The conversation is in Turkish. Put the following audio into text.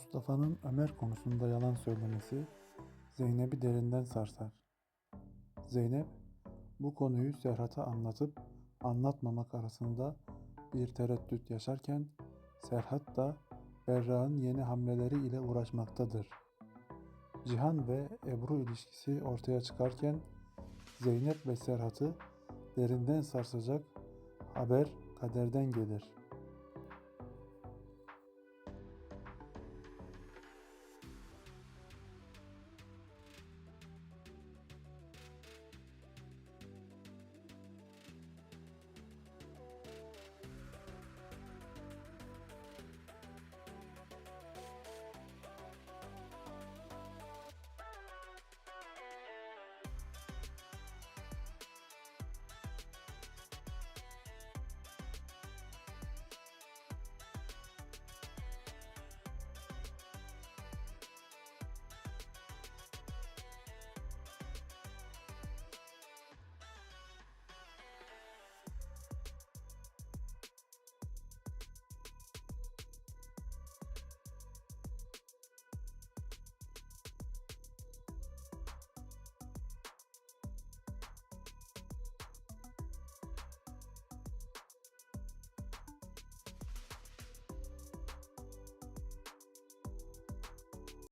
Mustafa'nın Ömer konusunda yalan söylemesi Zeynep'i derinden sarsar. Zeynep bu konuyu Serhat'a anlatıp anlatmamak arasında bir tereddüt yaşarken Serhat da Berra'nın yeni hamleleri ile uğraşmaktadır. Cihan ve Ebru ilişkisi ortaya çıkarken Zeynep ve Serhat'ı derinden sarsacak haber kaderden gelir.